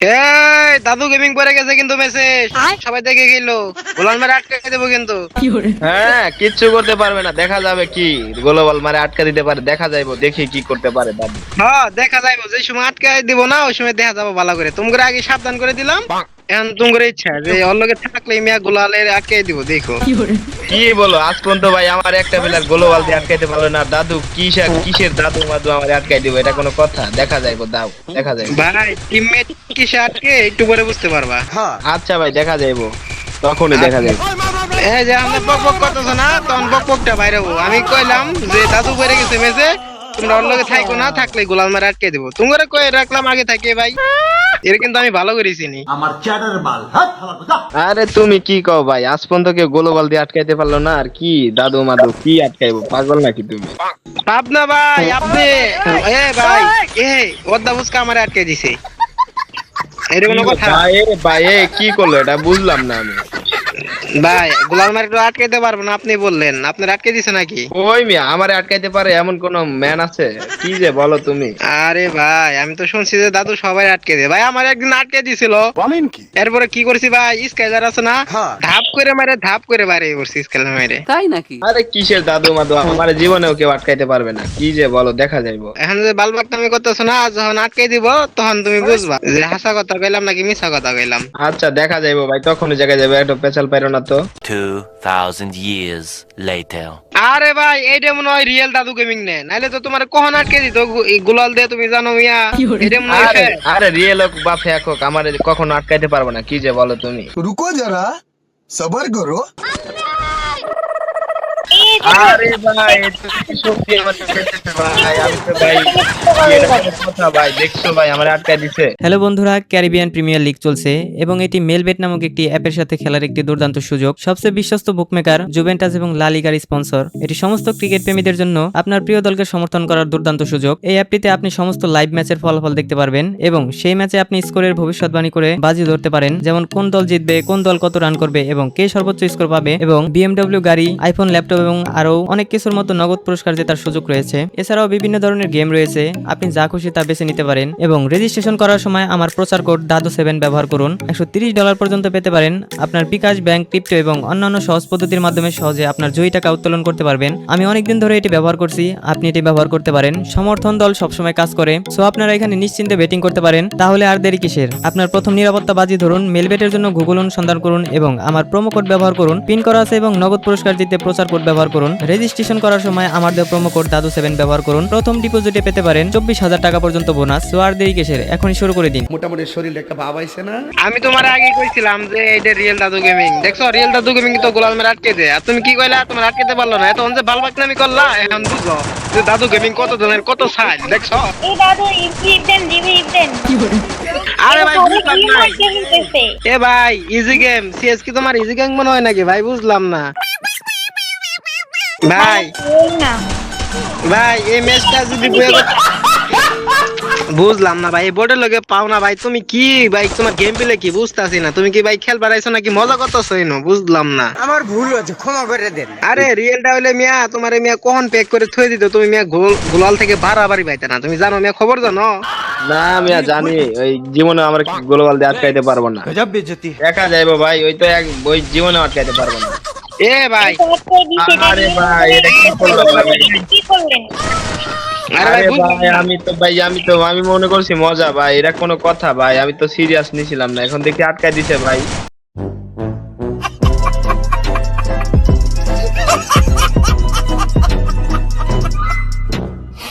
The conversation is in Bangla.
এই দাদু গেমিং করে গেছে কিন্তু মেসেজ সবাই দেখে গেল। গোলাম মেরে আটকে দেবো কিন্তু। হ্যাঁ কিচ্ছু করতে পারবে না দেখা যাবে কি। গোলবাল মারে আটকা দিতে পারে দেখা যাইবো দেখি কি করতে পারে দাদু। হ্যাঁ দেখা যাইবো। যে সময় আটকে দিব না ওই সময় দেখা যাব ভালো করে। তুমি আগে সাবধান করে দিলাম। এখন তুমি করে ইচ্ছা যে ওর লগে থাকলে মিয়া গোলালে আটকে দিব দেখো। কি বলো? আজ পর্যন্ত ভাই আমার একটা বেলার গোলবাল দিয়ে আটকাইতে পারল না। দাদু কিসের কিসের দাদু মাদু আমার আটকাই দিব? এটা কোনো কথা? দেখা যাইবো দাও দেখা যাইবো ভাই টিমমেট কিসে আটকে? একটু পরে বুঝতে পারবা। আচ্ছা ভাই দেখা যাইবো তখনই দেখা যাইবো এই যে আমরা বক বক করতেছো না তখন বক বকটা বাইরে হব। আমি কইলাম যে দাদু করে গেছে মেসে তোমরা লগে থাইকো না থাকলে গোলাল মারে আটকে দিব। তোমরা কই রাখলাম আগে থাকে ভাই। এর কিন্তু আমি ভালো করে চিনি। আমার চ্যাটার বাল আরে তুমি কি কও ভাই আজ পর্যন্ত কেউ গোলবাল দিয়ে আটকাইতে পারল না আর কি দাদু মাদু কি আটকাইবো পাগল নাকি তুমি? পাবনা ভাই আপনি এ ভাই এ ওদা বুসকা আমারে আটকে দিছে। এটা কোনো কথা ভাই ভাই কি করল এটা বুঝলাম না আমি। ভাই গোলাল মারে তো আটকাইতে পারব না আপনি বললেন। আপনার আটকে দিছে নাকি? ওই মিয়া আমারে আটকাইতে পারে এমন কোন ম্যান আছে? কি যে বলো তুমি? আরে ভাই আমি তো শুনছি যে দাদু সবাই আটকে দেয়। ভাই আমার একদিন আটকে দিছিল। বলেন কি? এরপরে কি করছি ভাই? স্কাইলার আছে না? ধাপ করে মারে ধাপ করে বাইরে করছি স্কাইলার মারে তাই নাকি? আরে কিসের দাদু মাদু আমার জীবনেও কেউ আটকাইতে পারবে না। কি যে বলো দেখা যাইবো। এখন যে বালবাগ তুমি করতেছো না যখন আটকে দিব তখন তুমি বুঝবা। যে হাসা কথা কইলাম নাকি মিছা কথা কইলাম? আচ্ছা দেখা যাইবো ভাই তখনই জায়গা যাবে একটু পেছাল পাইরো না না তো? years later. আরে ভাই এইটা মনে হয় রিয়েল দাদু গেমিং নে। নাইলে তো তোমার কখন আটকে দিত? গুলাল দে তুমি জানো মিয়া। এটা মনে হয় আরে রিয়েল হোক বা ফেক হোক আমার কখনো আটকাইতে পারব না। কি যে বলো তুমি? রুকো যারা সবর করো। আরে ভাই সত্যি হ্যালো বন্ধুরা, ক্যারিবিয়ান প্রিমিয়ার লিগ চলছে এবং এটি মেলবেট নামক একটি অ্যাপের সাথে খেলার একটি দুর্দান্ত সুযোগ। সবচেয়ে বিশ্বস্ত বুকমেকার জুভেন্টাস এবং লা লিগার স্পন্সর। এটি সমস্ত ক্রিকেট প্রেমীদের জন্য আপনার প্রিয় দলকে সমর্থন করার দুর্দান্ত সুযোগ। এই অ্যাপটিতে আপনি সমস্ত লাইভ ম্যাচের ফলাফল দেখতে পারবেন এবং সেই ম্যাচে আপনি স্কোরের ভবিষ্যৎবাণী করে বাজি ধরতে পারেন। যেমন কোন দল জিতবে, কোন দল কত রান করবে এবং কে সর্বোচ্চ স্কোর পাবে এবং বিএমডব্লিউ গাড়ি আইফোন ল্যাপটপ এবং আরও অনেক কিছুর মতো নগদ পুরস্কার জেতার সুযোগ রয়েছে। এছাড়াও বিভিন্ন ধরনের গেম রয়েছে। আপনি যা খুশি তা বেছে নিতে পারেন এবং রেজিস্ট্রেশন করার সময় আমার প্রচার কোড দাদু সেভেন ব্যবহার করুন। একশো ডলার পর্যন্ত পেতে পারেন। আপনার বিকাশ ব্যাংক, ক্রিপ্টো এবং অন্যান্য সহজ পদ্ধতির মাধ্যমে সহজে আপনার জয়ী টাকা উত্তোলন করতে পারবেন। আমি অনেকদিন ধরে এটি ব্যবহার করছি। আপনি এটি ব্যবহার করতে পারেন। সমর্থন দল সবসময় কাজ করে। সো আপনারা এখানে নিশ্চিন্তে বেটিং করতে পারেন। তাহলে আর দেরি কিসের? আপনার প্রথম নিরাপত্তা বাজি ধরুন মেলবেটের জন্য গুগল অনুসন্ধান করুন এবং আমার প্রোমো কোড ব্যবহার করুন। পিন করা আছে এবং নগদ পুরস্কার জিতে প্রচার কোড ব্যবহার করুন। রেজিস্ট্রেশন করার সময় আমার দেওয়া প্রোমো কোড দাদু সেভেন ব্যবহার করুন। প্রথম ডিপোজিটে পেতে পারেন চব্বিশ হাজার টাকা পর্যন্ত বোনাস সো আর দেরি কিসের? এখনই শুরু করে দিন। মোটামুটি শরীরে একটা ভাব আইছে না? আমি তোমার আগে কইছিলাম যে এটা রিয়েল দাদু গেমিং দেখছ রিয়েল দাদু গেমিং তো গোলাল মেরে আটকে দেয়। আর তুমি কি কইলা? তোমার আটকেতে পারল না। এত যে বালবাগ নামি করলা এখন বুঝো যে দাদু গেমিং কত ধরনের কত সাইজ দেখছ? এই দাদু ইফ দেন রিভিউ দেন। আরে ভাই বুঝলাম না। এ ভাই ইজি গেম সিএস কি তোমার ইজি গেম মনে হয় নাকি? ভাই বুঝলাম না। ভাই। ভাই এই ম্যাচটা যদি বুঝলাম না ভাই এই বোর্ডের লগে পাও না ভাই। তুমি কি ভাই তোমার গেম প্লে কি? বুঝতাছি না। তুমি কি ভাই খেল বাড়াইছো নাকি মজা করতেছো এনো? বুঝলাম না। আমার ভুল হয়েছে ক্ষমা করে দেন। আরে রিয়েলটা হইলে মিয়া তোমার মিয়া কখন প্যাক করে থুয়ে দিত? তুমি মিয়া গোলাল থেকে বাড়াবাড়ি পাইতে না। তুমি জানো মিয়া খবর জানো? না আমি জানি। ওই জীবনে আমার গোলবাল দিয়ে আটকাইতে পারব না। দেখা যাইবো ভাই ওই তো এক ওই জীবনে আটকাইতে পারব না। এ ভাই। আরে ভাই, এটা কি করল কি করলেন? আরে ভাই। আমি তো ভাই আমি তো আমি মনে করছি মজা ভাই এটা কোনো কথা ভাই আমি তো সিরিয়াস নিছিলাম না এখন দেখি আটকাই দিছে ভাই।